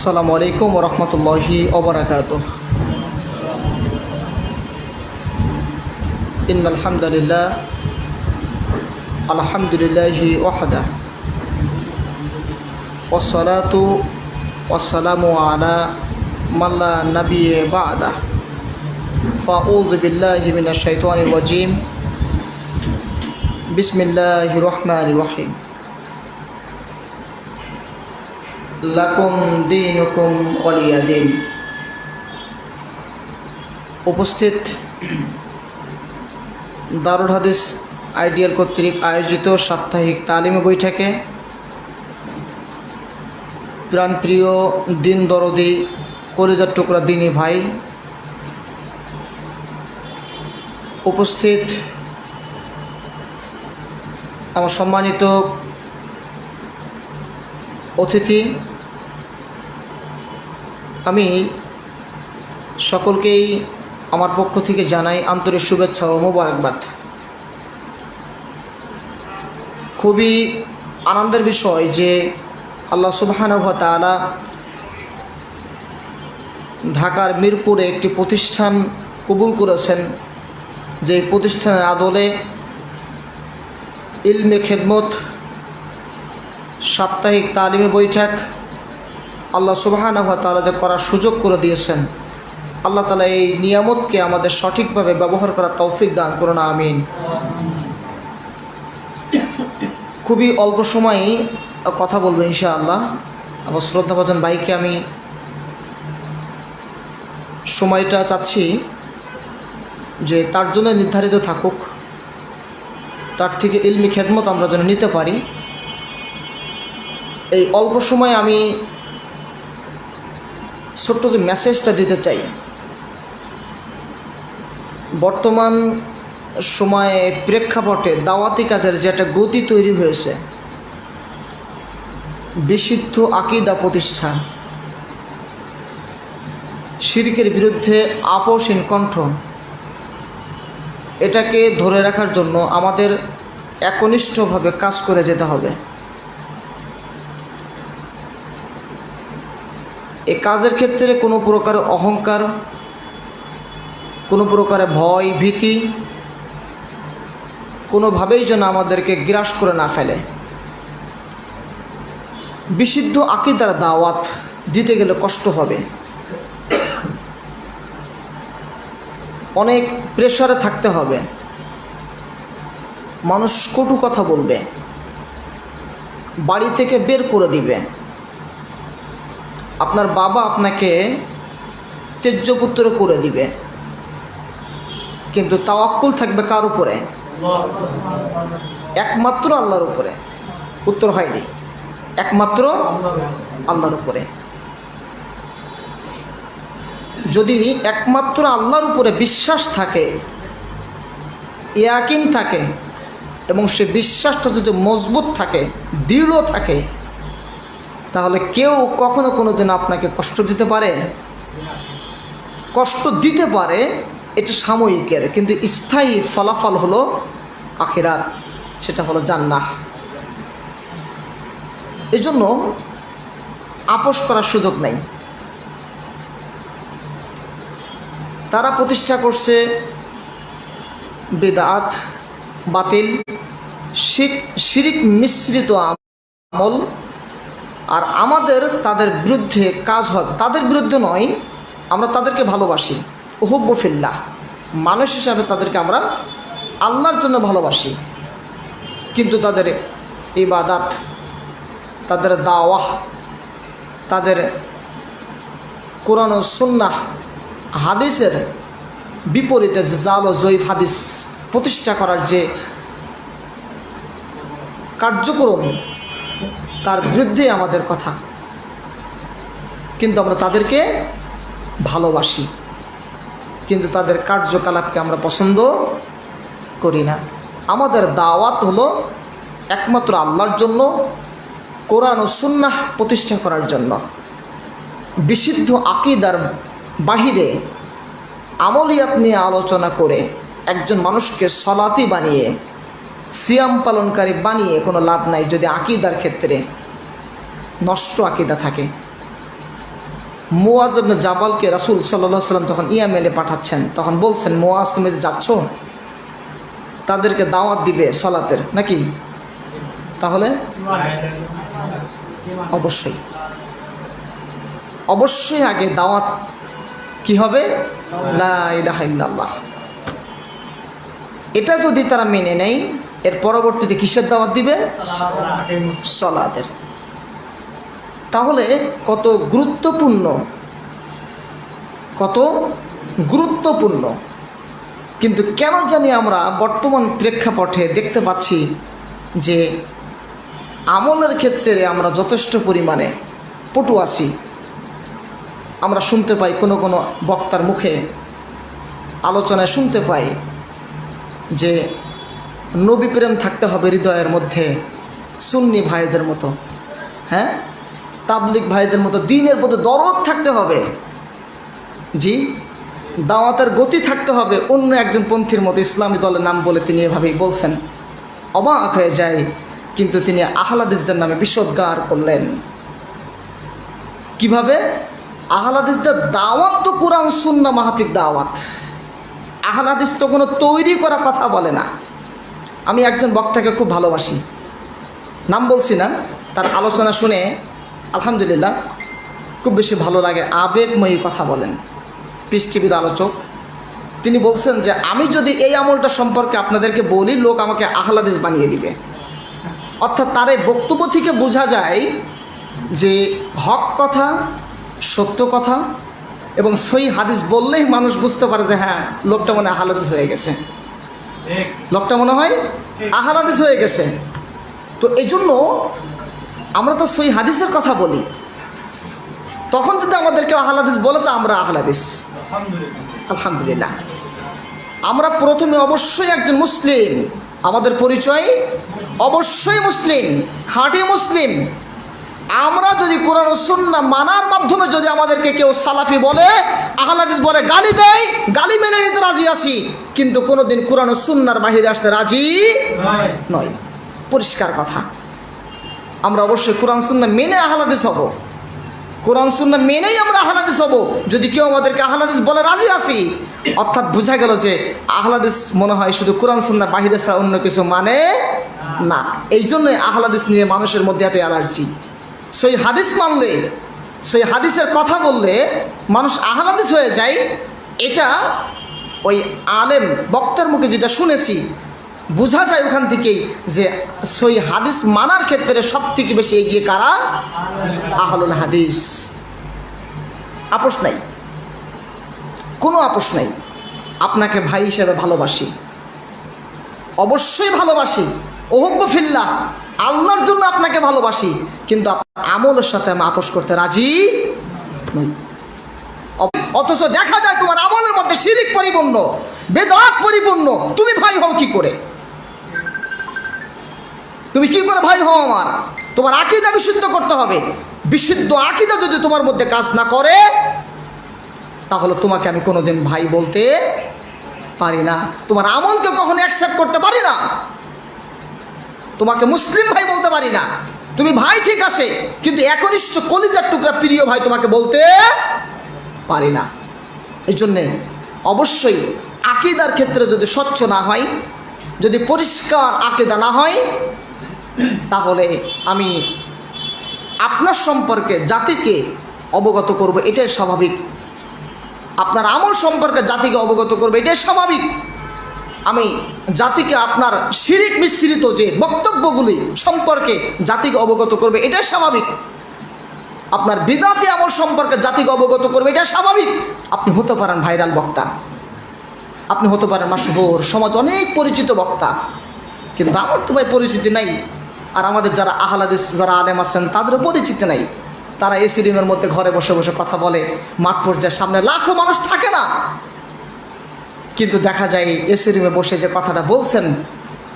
السلام عليكم ورحمة الله وبركاته إن الحمد لله الحمد لله وحده والصلاة والسلام على من لا نبي بعده فأعوذ بالله من الشيطان الرجيم بسم الله الرحمن الرحيم অলিয়া দিন। উপস্থিত দারুল হাদিস আইডিয়াল কর্তৃক আয়োজিত সাপ্তাহিক তালিম বৈঠকে প্রাণপ্রিয় দিন দরদি কলিজার টুকরা দিনী ভাই উপস্থিত আমার সম্মানিত অতিথি আমি সকলকেই আমার পক্ষ থেকে জানাই আন্তরিক শুভেচ্ছা ও মোবারকবাদ। খুবই আনন্দের বিষয় যে আল্লাহ সুবাহানুভ তালা ঢাকার মিরপুরে একটি প্রতিষ্ঠান কবুল করেছেন। যে প্রতিষ্ঠানের আদলে ইলমে খেদমত সাপ্তাহিক তালিমি বৈঠক আল্লাহ সুবাহানহ তালা যে করার সুযোগ করে দিয়েছেন, আল্লাহ তালা এই নিয়ামতকে আমাদের সঠিকভাবে ব্যবহার করার তৌফিক দান করুন, আমিন। খুবই অল্প সময়ই কথা বলব ইনশাআল্লাহ। আমার শ্রদ্ধাভাজন ভাইকে আমি সময়টা চাচ্ছি যে তার জন্য নির্ধারিত থাকুক। তার থেকে ইলমি খেদমত আমরা যেন নিতে পারি। এই অল্প সময় আমি ছোট্ট যে মেসেজটা দিতে চাই। বর্তমান সময়ে প্রেক্ষাপটে দাওয়াতি কাজের যে একটা গতি তৈরি হয়েছে, বিশুদ্ধ আকিদা প্রতিষ্ঠা শিরকের বিরুদ্ধে আপোষহীন কণ্ঠ, এটাকে ধরে রাখার জন্য আমাদের একনিষ্ঠভাবে কাজ করে যেতে হবে। এ কাজের ক্ষেত্রে কোনো প্রকার অহংকার, কোনো প্রকারে ভয়, ভীতি কোনোভাবেই যেন আমাদেরকে গ্রাস করে না ফেলে। বিশুদ্ধ আকিদার দাওয়াত দিতে গেলে কষ্ট হবে। অনেক প্রেশারে থাকতে হবে। মানুষ কটু কথা বলবে। বাড়ি থেকে বের করে দিবে। আপনার বাবা আপনাকে তেজ্যপুত্র করে দিবে। কিন্তু তাওয়াক্কুল থাকবে কার উপরে? একমাত্র আল্লাহর উপরে। উত্তর হয়নি। একমাত্র আল্লাহর উপরে। যদি একমাত্র আল্লাহর উপরে বিশ্বাস থাকে, ইয়াকিন থাকে, এবং সে বিশ্বাসটা যদি মজবুত থাকে, দৃঢ় থাকে তাহলে কেউ কখনো কোনো দিন আপনাকে কষ্ট দিতে পারে? কষ্ট দিতে পারে, এটা সাময়িকের, কিন্তু স্থায়ী ফলাফল হলো আখিরাত, সেটা হলো জান্নাহ। এজন্য আপোষ করার সুযোগ নেই। তারা প্রতিষ্ঠা করছে বেদাত, বাতিল শিরিক মিশ্রিত আমল আর আমাদের তাদের বিরুদ্ধে কাজ হবে। তাদের বিরুদ্ধে নয়, আমরা তাদেরকে ভালোবাসি। ওহব্বফিল্লাহ মানুষ হিসাবে তাদেরকে আমরা আল্লাহর জন্য ভালোবাসি। কিন্তু তাদের ইবাদাত, তাদের দাওয়াহ, তাদের কোরআন সুন্নাহ, হাদিসের বিপরীতে জাল ও জৈব হাদিস প্রতিষ্ঠা করার যে কার্যক্রম তার বিরুদ্ধে আমাদের কথা। কিন্তু আমরা তাদেরকে ভালোবাসি। কিন্তু তাদের কার্যকলাপকে আমরা পছন্দ করি না। আমাদের দাওয়াত হলো একমাত্র আল্লাহর জন্য, কোরআন ও সুন্নাহ প্রতিষ্ঠা করার জন্য। বিশুদ্ধ আকিদার বাহিরে আমলিয়াত নিয়ে আলোচনা করে একজন মানুষকে সলাতি বানিয়ে সিয়াম পালনকারী বানিয়ে কোনো লাভ নাই যদি আকিদার ক্ষেত্রে নষ্ট আকিদা থাকে। মোয়াজ জাবালকে রাসূল সাল্লাহ সাল্লাম তখন ইয়ামেনে পাঠাচ্ছেন, তখন বলছেন মোয়াজ তুমি যে যাচ্ছ, তাদেরকে দাওয়াত দিবে সলাতের, নাকি? তাহলে অবশ্যই। অবশ্যই আগে দাওয়াত কি হবে? লা ইলাহা ইল্লাল্লাহ। এটা যদি তারা মেনে নেয় এর পরবর্তীতে কিসের দাওয়াত দিবে? সলাতের। তাহলে কত গুরুত্বপূর্ণ কত গুরুত্বপূর্ণ। কিন্তু কেন জানি আমরা বর্তমান প্রেক্ষাপটে দেখতে পাচ্ছি যে আমলের ক্ষেত্রে আমরা যথেষ্ট পরিমাণে পটু আছি আমরা শুনতে পাই কোনো কোনো বক্তার মুখে আলোচনায় শুনতে পাই যে নবী প্রেম থাকতে হবে হৃদয়ের মধ্যে, সুন্নি ভাইদের মতো। হ্যাঁ? তাবলিক ভাইদের মতো, দিনের মতো দরদ থাকতে হবে। জি? দাওয়াতের গতি থাকতে হবে। অন্য একজন পন্থীর মতো ইসলামী দলের নাম বলে তিনি এভাবেই বলছেন। অবাক হয়ে যায়, কিন্তু তিনি আহলাদিসদের নামে বিষোদ্গার করলেন। কীভাবে? আহলাদিসদের দাওয়াত তো কোরআন, সুন্না মাহফিক দাওয়াত। আহলাদিস তো কোনো তৈরি করা কথা বলে না। আমি একজন বক্তাকে খুব ভালোবাসি। নাম বলছি না, তার আলোচনা শুনে আলহামদুলিল্লাহ খুব বেশি ভালো লাগে, আবেগময়ী কথা বলেন। পিস টিভির আলোচক, তিনি বলছেন যে, আমি যদি এই আমলটা সম্পর্কে আপনাদেরকে বলি, লোক আমাকে আহলাদিস বানিয়ে দিবে। অর্থাৎ তার এই বক্তব্য থেকে বোঝা যায় যে, হক কথা, সত্য কথা এবং সই হাদিস বললেই মানুষ বুঝতে পারে যে হ্যাঁ লোকটা মনে আহলাদিস হয়ে গেছে। লোকটা মনে হয় আহলাদিস হয়ে গেছে। তো এই জন্য আমরা তো সই হাদিসের কথা বলি। তখন যদি আমাদেরকে আহলাদিস বলে, তো আমরা আহলাদিস আলহামদুলিল্লাহ। আমরা প্রথমে অবশ্যই একজন মুসলিম। আমাদের পরিচয় অবশ্যই মুসলিম, খাঁটি মুসলিম। আমরা যদি কোরআন ও সুন্নাহ মানার মাধ্যমে যদি আমাদেরকে কেউ সালাফি বলে আহলাদিস বলে গালি দেয় গালি মেনে নিতে রাজি আছি কিন্তু কোনোদিন কোরআন ও সুন্নার বাহিরে আসতে রাজি নয়। পরিষ্কার কথা। আমরা অবশ্যই কোরআন সুন্না মেনে আহলাদিস হব। কোরআন সুন্না মেনেই আমরা আহলাদিস হব। যদি কেউ আমাদেরকে আহলাদিস বলে রাজি আসি অর্থাৎ বোঝা গেল যে আহলাদিস মনে হয় শুধু কোরআন সুন্না বাহিরে ছাড়া অন্য কিছু মানে না। এই জন্যই আহলাদিস নিয়ে মানুষের মধ্যে এত অ্যালার্জি। সেই হাদিস মানলে, সেই হাদিসের কথা বললে মানুষ আহলাদিস হয়ে যায়। এটা ওই আলেম বক্তার মুখে যেটা শুনেছি, বোঝা যায় ওখান থেকেই যে সই হাদিস মানার ক্ষেত্রে সব থেকে বেশি এগিয়ে কারা? আহলুল হাদিস। আপোষ নাই। কোনো আপোষ নাই। আপনাকে ভাই হিসেবে ভালোবাসি। অবশ্যই ভালোবাসি। ওহব্ব ফিল্লা আল্লাহর জন্য আপনাকে ভালোবাসি, কিন্তু আপনার আমলের সাথে আমি আপোষ করতে রাজি নই। অথচ দেখা যায় তোমার আমলের মধ্যে শিরিক পরিপূর্ণ, বেদাত পরিপূর্ণ, তুমি ভাই হও কি করে? তুমি কি করে ভাই হও আমার? তোমার আকিদা বিশুদ্ধ করতে হবে। বিশুদ্ধ আকিদা যদি তোমার মধ্যে কাজ না করে, তাহলে তোমাকে আমি কোনোদিন ভাই বলতে পারি না। তোমার আমলকে কখনো অ্যাকসেপ্ট করতে পারি না। তোমাকে মুসলিম ভাই বলতে পারি না। তুমি ভাই ঠিক আছে, কিন্তু একনিষ্ঠ কলিজার টুকরা প্রিয় ভাই তোমাকে বলতে পারি না। এই জন্যে অবশ্যই আকিদার ক্ষেত্রে যদি স্বচ্ছ না হয়, যদি পরিষ্কার আকিদা না হয়, তাহলে আমি আপনার সম্পর্কে জাতিকে অবগত করব, এটাই স্বাভাবিক। আপনার আমল সম্পর্কে জাতিকে অবগত করবে, এটাই স্বাভাবিক। আমি জাতিকে আপনার শিরিক মিশ্রিত যে বক্তব্যগুলি সম্পর্কে জাতিকে অবগত করবে এটাই স্বাভাবিক। আপনার বিদাতি আমল সম্পর্কে জাতিকে অবগত করবে, এটা স্বাভাবিক। আপনি হতে পারেন ভাইরাল বক্তা। আপনি হতে পারেন মাসহুর সমাজ অনেক পরিচিত বক্তা। কিন্তু আমার তো ভাই পরিচিতি নাই। আর আমাদের যারা আহলাদিস, যারা আলেম আছেন, তাদেরও পরিচিতি নাই। তারা এসি রুমের মধ্যে ঘরে বসে বসে কথা বলে, মাঠ পর্যায়ের সামনে লাখো মানুষ থাকে না। কিন্তু দেখা যায় এসি রুমে বসে যে কথাটা বলছেন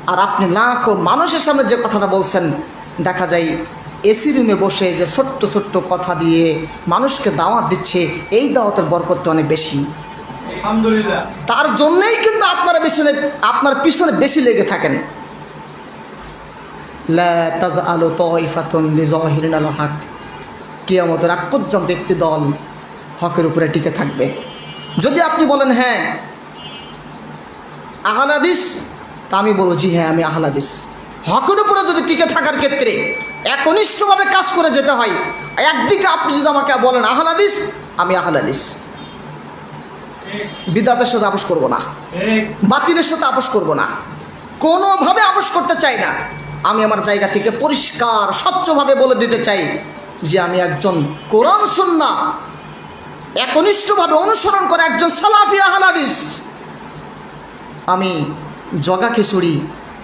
আর আপনি লাখো মানুষের সামনে যে কথাটা বলছেন দেখা যায় এসি রুমে বসে যে ছোট্ট ছোট্ট কথা দিয়ে মানুষকে দাওয়াত দিচ্ছে এই দাওয়াতের বরকতটা অনেক বেশি। তার জন্যই কিন্তু আপনারা পিছনে আপনার পিছনে বেশি লেগে থাকেন। হক। কিয়ামতের আগ পর্যন্ত একটি দল হকের উপরে টিকে থাকবে। যদি আপনি বলেন হ্যাঁ আহলাদিস, তা আমি বলব, জি হ্যাঁ আমি আহলাদিস। হকের উপরে যদি টিকে থাকার ক্ষেত্রে একনিষ্ঠভাবে কাজ করে যেতে হয়, একদিকে আপনি যদি আমাকে বলেন, আহলাদিস, আমি আহলাদিস। বিদ্যাতের সাথে আপোষ করব না। বাতিলের সাথে আপোষ করব না। কোনোভাবে আপোষ করতে চাই না। আমি আমার জায়গা থেকে পরিষ্কার, স্বচ্ছভাবে বলে দিতে চাই যে, আমি একজন কোরআন সুন্না একনিষ্ঠভাবে অনুসরণ করে একজন সালাফি আহলাদিস। আমি জগা খিচুড়ি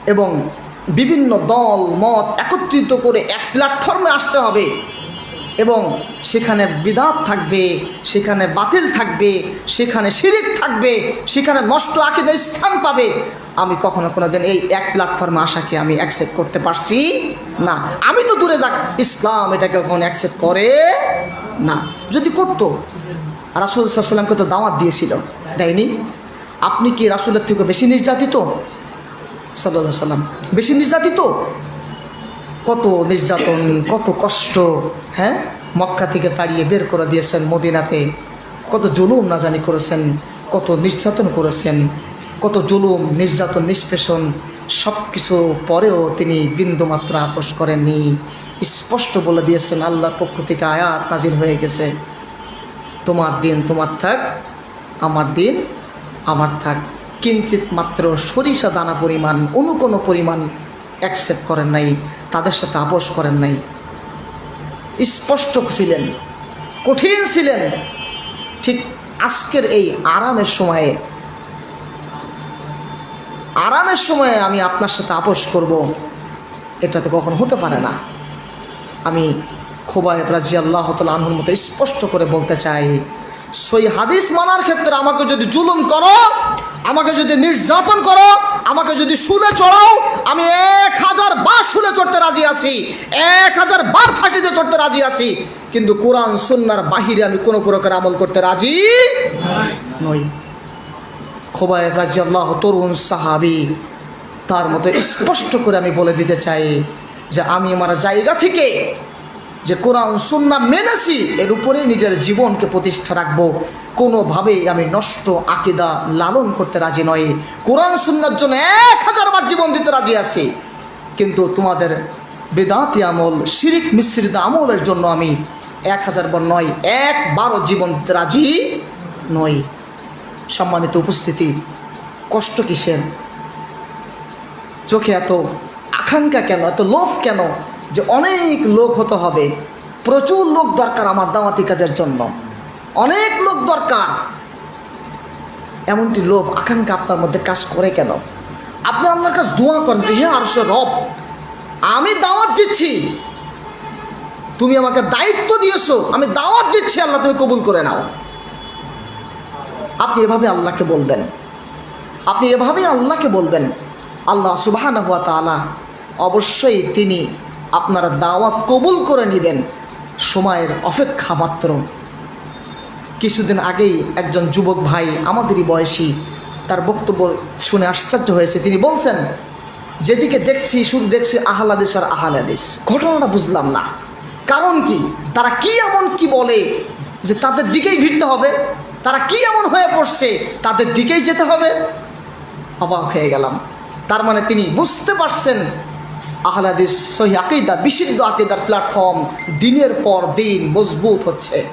এবং বিভিন্ন দল, মত একত্রিত করে এক প্ল্যাটফর্মে আসতে হবে। এবং সেখানে বিদাত থাকবে, সেখানে বাতিল থাকবে, সেখানে শিরিক থাকবে, সেখানে নষ্ট আকিদা স্থান পাবে। আমি কখনো কোনো দিন এই এক প্ল্যাটফর্মে আসাকে আমি অ্যাকসেপ্ট করতে পারছি না। আমি তো দূরে যাক, ইসলাম এটাকে কখনো অ্যাকসেপ্ট করে না। যদি করতো, রাসুল সাল্লামকে তো দাওয়াত দিয়েছিল, দেয়নি। আপনি কি রাসুলের থেকে বেশি নির্যাতিত? সাল্লা সাল্লাম। বেশি নির্যাতিত? কত নির্যাতন, কত কষ্ট হ্যাঁ? মক্কা থেকে তাড়িয়ে বের করে দিয়েছেন মদিনাতে। কত জুলুম না জানি করেছেন, কত নির্যাতন করেছেন, কত জুলুম, নির্যাতন, নিষ্পেষণ সব কিছু পরেও তিনি বিন্দুমাত্র আপোষ করেননি। স্পষ্ট বলে দিয়েছেন, আল্লাহর পক্ষ থেকে আয়াত নাজিল হয়ে গেছে। তোমার দিন তোমার থাক, আমার দিন আমার থাক। কিঞ্চিত মাত্র সরিষা দানা পরিমাণ অনু কোনো পরিমাণ অ্যাকসেপ্ট করেন নাই, তাদের সাথে আপোষ করেন নাই। স্পষ্ট ছিলেন, কঠিন ছিলেন। ঠিক আজকের এই আরামের সময়ে আরামের সময়ে আমি আপনার সাথে আপোষ করব এটা তো কখন হতে পারে না। আমি খোবায় রাজি আল্লাহ আনহুর মতো স্পষ্ট করে বলতে চাই সই হাদিস মানার ক্ষেত্রে আমাকে যদি জুলুম করো, আমাকে যদি নির্যাতন করো, আমাকে যদি শুলে চড়াও, আমি এক হাজার বার শুলে চড়তে রাজি আছি, এক হাজার বার ফাঁসিতে চড়তে রাজি আছি, কিন্তু কোরআন, সুন্নার বাহিরে আমি কোনো প্রকার আমল করতে রাজি নই। খোবায় রাজি আল্লাহ তরুণ সাহাবি, তার মতো স্পষ্ট করে আমি বলে দিতে চাই যে আমি আমার জায়গা থেকে যে কোরআন, সুন্না মেনেছি, এর উপরেই নিজের জীবনকে প্রতিষ্ঠা রাখব। কোনোভাবেই আমি নষ্ট আকিদা লালন করতে রাজি নয় কোরআন, সুন্নার জন্য এক হাজারবার জীবন দিতে রাজি আছি। কিন্তু তোমাদের বেদাতি আমল, শিরিক মিশ্রিত আমলের জন্য আমি এক হাজারবার নয়, একবারও জীবন দিতে রাজি নই। সম্মানিত উপস্থিতি, কষ্ট কিসের? চোখে এত আকাঙ্ক্ষা কেন, এত লোভ কেন? যে অনেক লোক হতে হবে। প্রচুর লোক দরকার আমার দাওয়াতি কাজের জন্য। অনেক লোক দরকার। এমনটি লোভ, আকাঙ্ক্ষা আপনার মধ্যে কাজ করে কেন? আপনি আল্লাহর কাছে দোয়া করেন যে, হে আর রব, আমি দাওয়াত দিচ্ছি। তুমি আমাকে দায়িত্ব দিয়েছ, আমি দাওয়াত দিচ্ছি, আল্লাহ তুমি কবুল করে নাও। আপনি এভাবে আল্লাহকে বলবেন। আপনি এভাবেই আল্লাহকে বলবেন। আল্লাহ সুবাহ অবশ্যই তিনি আপনার দাওয়াত কবুল করে নেবেন। সময়ের অপেক্ষা মাত্র। কিছুদিন আগেই একজন যুবক ভাই আমাদেরই বয়সী, তার বক্তব্য শুনে আশ্চর্য হয়েছে। তিনি বলছেন, যেদিকে দেখছি, শুধু দেখছি আহলাদেশ আর আহলাদেশ। ঘটনাটা বুঝলাম না। কারণ কি? তারা কি এমন কি বলে যে তাদের দিকেই ভিড়তে হবে? তারা কি এমন হয়ে পড়ছে? তাদের দিকেই যেতে হবে? অবাক হয়ে গেলাম। তার মানে তিনি বুঝতে পারছেন আহলাদিস সহি আকিদা বিশুদ্ধ আকিদার প্ল্যাটফর্ম দিনের পর দিন মজবুত হচ্ছে।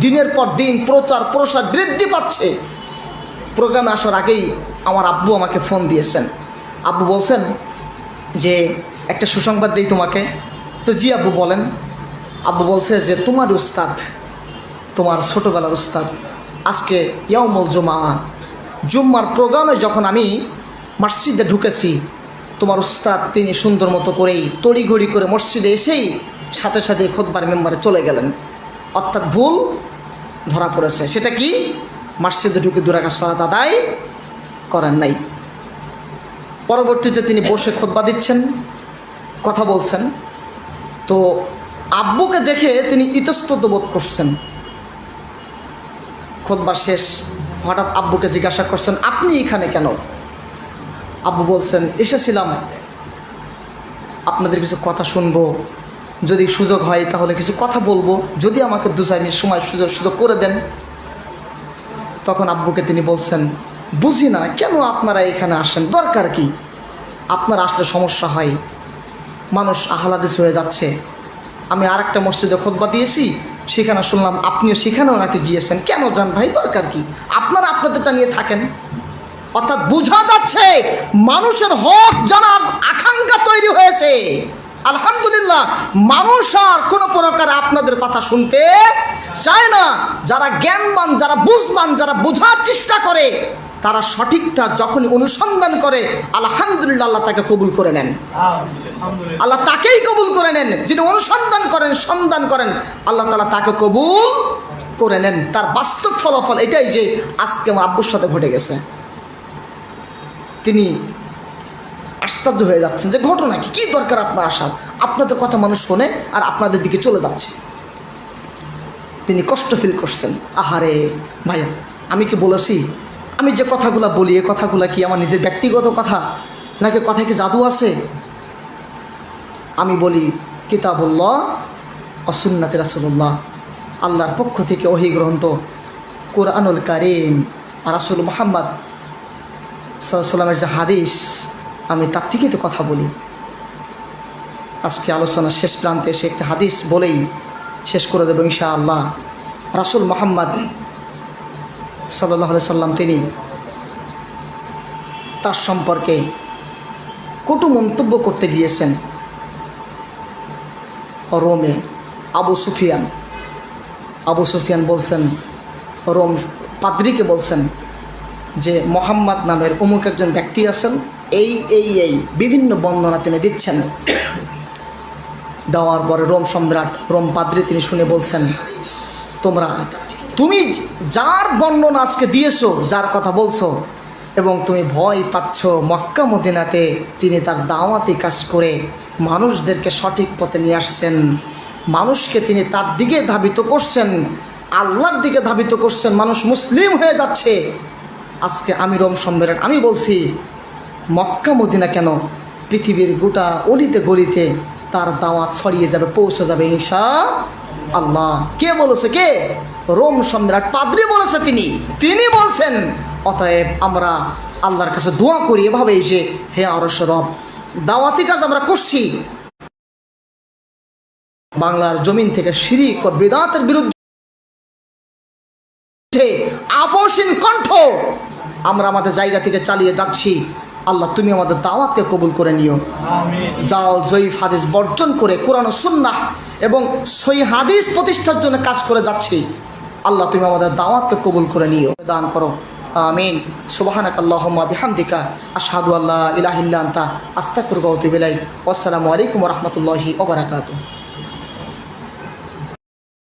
দিনের পর দিন প্রচার প্রসার বৃদ্ধি পাচ্ছে। প্রোগ্রামে আসার আগেই আমার আব্বু আমাকে ফোন দিয়েছেন। আব্বু বলছেন যে, একটা সুসংবাদ দিই তোমাকে। তো জি আব্বু বলেন। আব্বু বলছে যে, তোমার উস্তাদ, তোমার ছোটোবেলার উস্তাদ, আজকে ইয়ামল জুমা জুম্মার প্রোগ্রামে যখন আমি মসজিদে ঢুকেছি তোমার উস্তাদ তিনি সুন্দর মতো করেই তড়িঘড়ি করে মসজিদে এসেই সাথে সাথে খোদবার মেম্বারে চলে গেলেন। অর্থাৎ ভুল ধরা পড়েছে। সেটা কি? মসজিদে ঢুকে দুরাকা সরাত আদায় করেন নাই। পরবর্তীতে তিনি বসে খোদবা দিচ্ছেন, কথা বলছেন। তো আব্বুকে দেখে তিনি ইতস্তত বোধ করছেন। খোদবা শেষ। হঠাৎ আব্বুকে জিজ্ঞাসা করছেন, আপনি এখানে কেন? আব্বু বলছেন, এসেছিলাম। আপনাদের কিছু কথা শুনব। যদি সুযোগ হয় তাহলে কিছু কথা বলব। যদি আমাকে দু চার মিনিট সময় সুযোগ সুযোগ করে দেন। তখন আব্বুকে তিনি বলছেন, বুঝি না, কেন আপনারা এখানে আসেন? দরকার কি? আপনার আসলে সমস্যা হয়। মানুষ আহ্লাদিস হয়ে যাচ্ছে। আমি আর একটা মসজিদে খোদবা দিয়েছি। সেখানে শুনলাম আপনিও সেখানেও নাকি গিয়েছেন। কেন যান ভাই? দরকার কি? আপনারা আপনাদেরটা নিয়ে থাকেন। অর্থাৎ বোঝা যাচ্ছে মানুষের হক জানার আকাঙ্ক্ষা তৈরি হয়েছে। আলহামদুলিল্লাহ মানুষ আর কোনো প্রকার আপনাদের কথা শুনতে চায় না। যারা জ্ঞানমান যারা বুঝমান যারা বোঝার চেষ্টা করে তারা সঠিকটা যখন অনুসন্ধান করে আলহামদুলিল্লাহ আল্লাহ তাকে কবুল করে নেন। আল্লাহ তাকেই কবুল করে নেন। যিনি অনুসন্ধান করেন সন্ধান করেন আল্লাহ তালা তাকে কবুল করে নেন। তার বাস্তব ফলাফল এটাই যে আজকে আমার আব্বুর সাথে ঘটে গেছে। তিনি আশ্চর্য হয়ে যাচ্ছেন যে ঘটনা কি? কী দরকার আপনার আসার? আপনাদের কথা মানুষ শোনে আর আপনাদের দিকে চলে যাচ্ছে। তিনি কষ্ট ফিল করছেন। আহারে, ভাইয়া, আমি কি বলেছি? আমি যে কথাগুলো বলি, এ কথাগুলো কি আমার নিজের ব্যক্তিগত কথা? নাকি কথায় কি জাদু আছে? আমি বলি, কিতাবুল্লাহ অসুন্নাতে রাসুল্লাহ আল্লাহর পক্ষ থেকে ওহি গ্রন্থ কোরআনুল কারিম রাসুল মোহাম্মদ সাল্লামের যে হাদিস, আমি তার থেকেই তো কথা বলি। আজকে আলোচনার শেষ প্রান্তে এসে একটা হাদিস বলেই শেষ করে দেবো ইনশা আল্লাহ রাসুল মোহাম্মদ সাল্লাহ সাল্লাম তিনি তার সম্পর্কে কটু মন্তব্য করতে গিয়েছেন। রোমে আবু সুফিয়ান। আবু সুফিয়ান বলছেন, রোম পাদ্রিকে বলছেন যে মোহাম্মদ নামের অমুক একজন ব্যক্তি আছেন, এই এই এই বিভিন্ন বন্দনা তিনি দিচ্ছেন। দেওয়ার পরে রোম সম্রাট, রোম পাদ্রি তিনি শুনে বলছেন, তোমরা, তুমি যার বর্ণনা আজকে দিয়েছ, যার কথা বলছো, এবং তুমি ভয় পাচ্ছ মক্কা মদিনাতে, তিনি তার দাওয়াতি কাজ করে মানুষদেরকে সঠিক পথে নিয়ে আসছেন। মানুষকে তিনি তার দিকে ধাবিত করছেন, আল্লাহর দিকে ধাবিত করছেন। মানুষ মুসলিম হয়ে যাচ্ছে। আজকে আমি রোম সম্মেলন, আমি বলছি, মক্কা মদিনা কেন পৃথিবীর গোটা অলিতে গলিতে তার দাওয়াত ছড়িয়ে যাবে, পৌঁছে যাবে ইনশা আল্লাহ। কে বলেছে কে? রোম সম্রাট পাদ্রি বলেছে তিনি। তিনি বলছেন, অতএব আমরা আল্লাহর কাছে দোয়া করি এভাবেই যে, হে আরস রব, দাওয়াতি কাজ আমরা করছি। বাংলার জমিন থেকে শিরিক ও বেদাতের বিরুদ্ধে আপসীন কণ্ঠ আমরা আমাদের জায়গা থেকে চালিয়ে যাচ্ছি। আল্লাহ তুমি আমাদের দাওয়াতকে কবুল করে নিও। জাল জয়ীফ হাদিস বর্জন করে কোরআন সুন্নাহ এবং সই হাদিস প্রতিষ্ঠার জন্য কাজ করে যাচ্ছি। আল্লাহ তুমি আমাদের দাওয়াতকে কবুল করে নিও। দান করো। আমিন। সুবাহানাক আল্লাহুম্মা বিহামদিকা। আশহাদু আল্লা ইলাহা ইল্লা আনতা। আস্তাগফিরুকা ওয়া আতুবু আসসালামু আলাইকুম রাহমাতুল্লাহি ওয়া বারাকাতুহু।